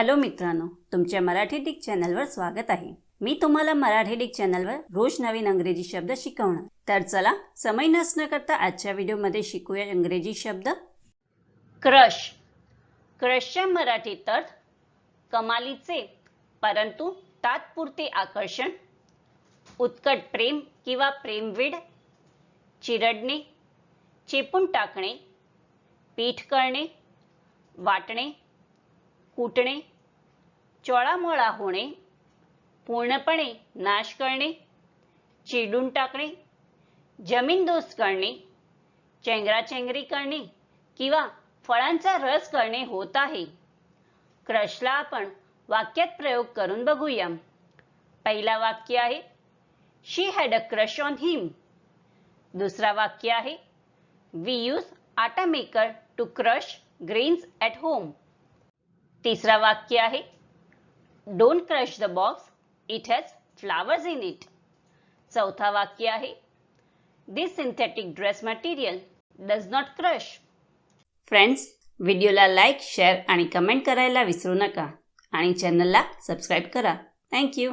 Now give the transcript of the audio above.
Hello मित्रांनो तुमच्या Marathi Dick चॅनलवर स्वागत आहे. मी तुम्हाला मराठी डिक चॅनलवर रोज नवीन अंग्रेजी शब्द शिकवणार. तर चला समय नसणं करता आजच्या व्हिडिओमध्ये शिकूया इंग्रजी शब्द. क्रश. क्रशच्या मराठीत अर्थ कमालीचे परंतु तात्पुरते आकर्षण उत्कट प्रेम किंवा प्रेमविड चिरडणे चेपून टाकणे पीठ करणे वाटणे फुटणे चोळामोळा होणे पूर्णपणे नाश करणे चिडून टाकणे जमीनदोस्त करणे चेंगराचेंगरी करणे किंवा फळांचा रस करणे होत आहे. क्रशला आपण वाक्यात प्रयोग करून बघूया पहिला वाक्य आहे she had a crush on him दुसरा वाक्य आहे we use atta maker to crush grains at home तिसरा वाक्य आहे. Don't crush the box it has flowers in it चौथा वाक्य आहे. This synthetic dress material does not crush friends व्हिडिओला लाईक शेअर आणि कमेंट करायला विसरू नका. आणि चॅनलला सबस्क्राईब करा. थँक्यू